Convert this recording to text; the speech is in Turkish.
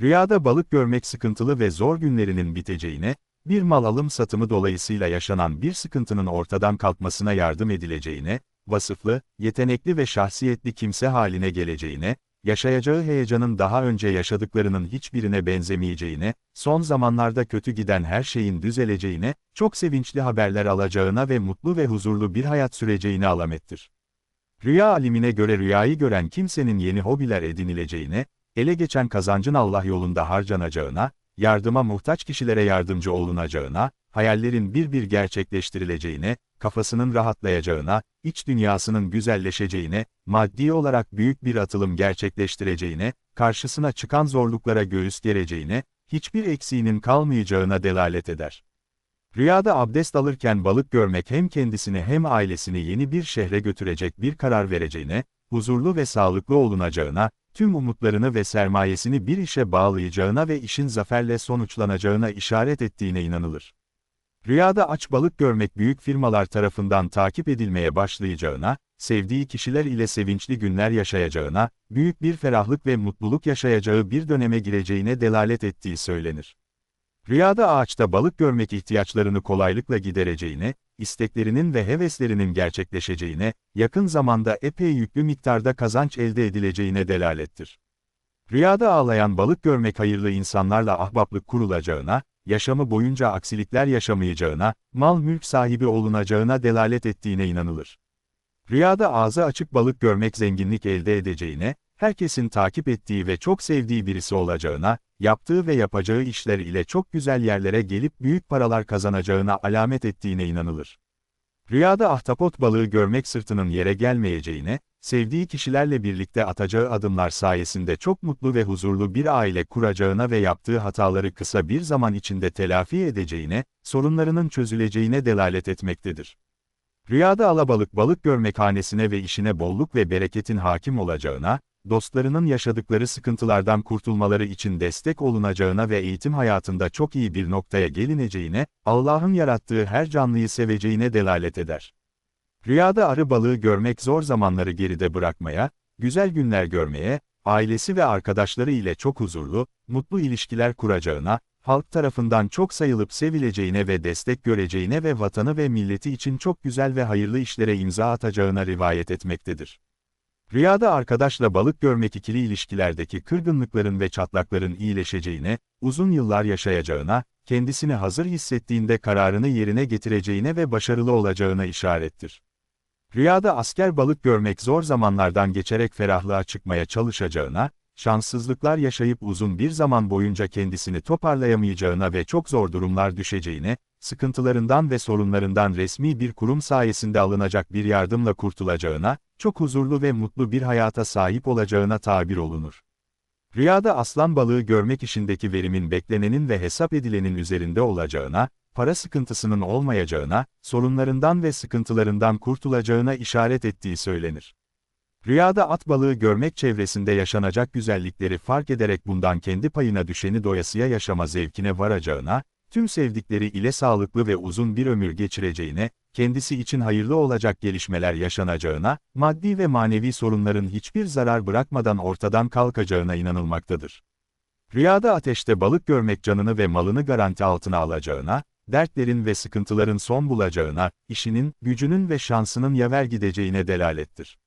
Rüyada balık görmek sıkıntılı ve zor günlerinin biteceğine, bir mal alım satımı dolayısıyla yaşanan bir sıkıntının ortadan kalkmasına yardım edileceğine, vasıflı, yetenekli ve şahsiyetli kimse haline geleceğine, yaşayacağı heyecanın daha önce yaşadıklarının hiçbirine benzemeyeceğine, son zamanlarda kötü giden her şeyin düzeleceğine, çok sevinçli haberler alacağına ve mutlu ve huzurlu bir hayat süreceğine alamettir. Rüya alimine göre rüyayı gören kimsenin yeni hobiler edinileceğine, ele geçen kazancın Allah yolunda harcanacağına, yardıma muhtaç kişilere yardımcı olunacağına, hayallerin bir bir gerçekleştirileceğine, kafasının rahatlayacağına, iç dünyasının güzelleşeceğine, maddi olarak büyük bir atılım gerçekleştireceğine, karşısına çıkan zorluklara göğüs gereceğine, hiçbir eksiğinin kalmayacağına delalet eder. Rüyada abdest alırken balık görmek hem kendisini hem ailesini yeni bir şehre götürecek bir karar vereceğine, huzurlu ve sağlıklı olunacağına, tüm umutlarını ve sermayesini bir işe bağlayacağına ve işin zaferle sonuçlanacağına işaret ettiğine inanılır. Rüyada aç balık görmek büyük firmalar tarafından takip edilmeye başlayacağına, sevdiği kişiler ile sevinçli günler yaşayacağına, büyük bir ferahlık ve mutluluk yaşayacağı bir döneme gireceğine delalet ettiği söylenir. Rüyada ağaçta balık görmek ihtiyaçlarını kolaylıkla gidereceğine, isteklerinin ve heveslerinin gerçekleşeceğine, yakın zamanda epey yüklü miktarda kazanç elde edileceğine delalettir. Rüyada ağlayan balık görmek hayırlı insanlarla ahbaplık kurulacağına, yaşamı boyunca aksilikler yaşamayacağına, mal mülk sahibi olunacağına delalet ettiğine inanılır. Rüyada ağzı açık balık görmek zenginlik elde edeceğine, herkesin takip ettiği ve çok sevdiği birisi olacağına, yaptığı ve yapacağı işler ile çok güzel yerlere gelip büyük paralar kazanacağına alamet ettiğine inanılır. Rüyada ahtapot balığı görmek sırtının yere gelmeyeceğine, sevdiği kişilerle birlikte atacağı adımlar sayesinde çok mutlu ve huzurlu bir aile kuracağına ve yaptığı hataları kısa bir zaman içinde telafi edeceğine, sorunlarının çözüleceğine delalet etmektedir. Rüyada alabalık balık görmek hanesine ve işine bolluk ve bereketin hakim olacağına, dostlarının yaşadıkları sıkıntılardan kurtulmaları için destek olunacağına ve eğitim hayatında çok iyi bir noktaya gelineceğine, Allah'ın yarattığı her canlıyı seveceğine delalet eder. Rüyada arı balığı görmek zor zamanları geride bırakmaya, güzel günler görmeye, ailesi ve arkadaşları ile çok huzurlu, mutlu ilişkiler kuracağına, halk tarafından çok sayılıp sevileceğine ve destek göreceğine ve vatanı ve milleti için çok güzel ve hayırlı işlere imza atacağına rivayet etmektedir. Rüyada arkadaşla balık görmek ikili ilişkilerdeki kırgınlıkların ve çatlakların iyileşeceğine, uzun yıllar yaşayacağına, kendisini hazır hissettiğinde kararını yerine getireceğine ve başarılı olacağına işarettir. Rüyada asker balık görmek zor zamanlardan geçerek ferahlığa çıkmaya çalışacağına, şanssızlıklar yaşayıp uzun bir zaman boyunca kendisini toparlayamayacağına ve çok zor durumlar düşeceğine, sıkıntılarından ve sorunlarından resmi bir kurum sayesinde alınacak bir yardımla kurtulacağına, çok huzurlu ve mutlu bir hayata sahip olacağına tabir olunur. Rüyada aslan balığı görmek işindeki verimin beklenenin ve hesap edilenin üzerinde olacağına, para sıkıntısının olmayacağına, sorunlarından ve sıkıntılarından kurtulacağına işaret ettiği söylenir. Rüyada at balığı görmek çevresinde yaşanacak güzellikleri fark ederek bundan kendi payına düşeni doyasıya yaşama zevkine varacağına, tüm sevdikleri ile sağlıklı ve uzun bir ömür geçireceğine, kendisi için hayırlı olacak gelişmeler yaşanacağına, maddi ve manevi sorunların hiçbir zarar bırakmadan ortadan kalkacağına inanılmaktadır. Rüyada ateşte balık görmek canını ve malını garanti altına alacağına, dertlerin ve sıkıntıların son bulacağına, işinin, gücünün ve şansının yaver gideceğine delalettir.